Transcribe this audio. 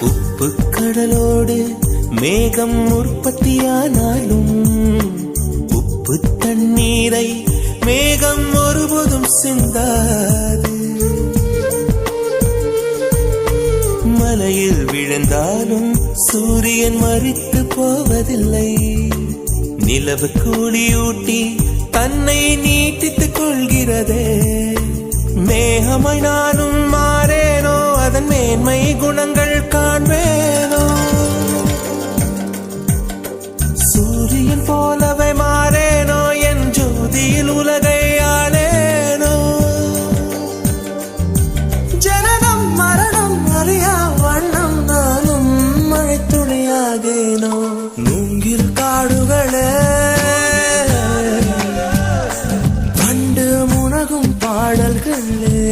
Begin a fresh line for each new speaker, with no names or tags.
உப்பு கடலோடு மேகம் உற்பத்தியானாலும் உப்பு தண்ணீரை மேகம் ஒருபோதும் சிந்தாது. மலையில் விழுந்தாலும் சூரியன் மறித்து போவதில்லை. நிலவு கூலியூட்டி தன்னை நீட்டித்துக் கொள்கிறதே. மேகமாய் நானும் மாறேனோ அதன் மேன்மை குணங்கள் போலவை மாறேனோ? என் ஜோதியில் உலகை ஆளேனோ? ஜனனம் மரணம் அறியா வண்ணம் நானும் மழைத்துணையாகேனோ மூங்கில் காடுகளே கண்டு முனகும் பாடல்களே.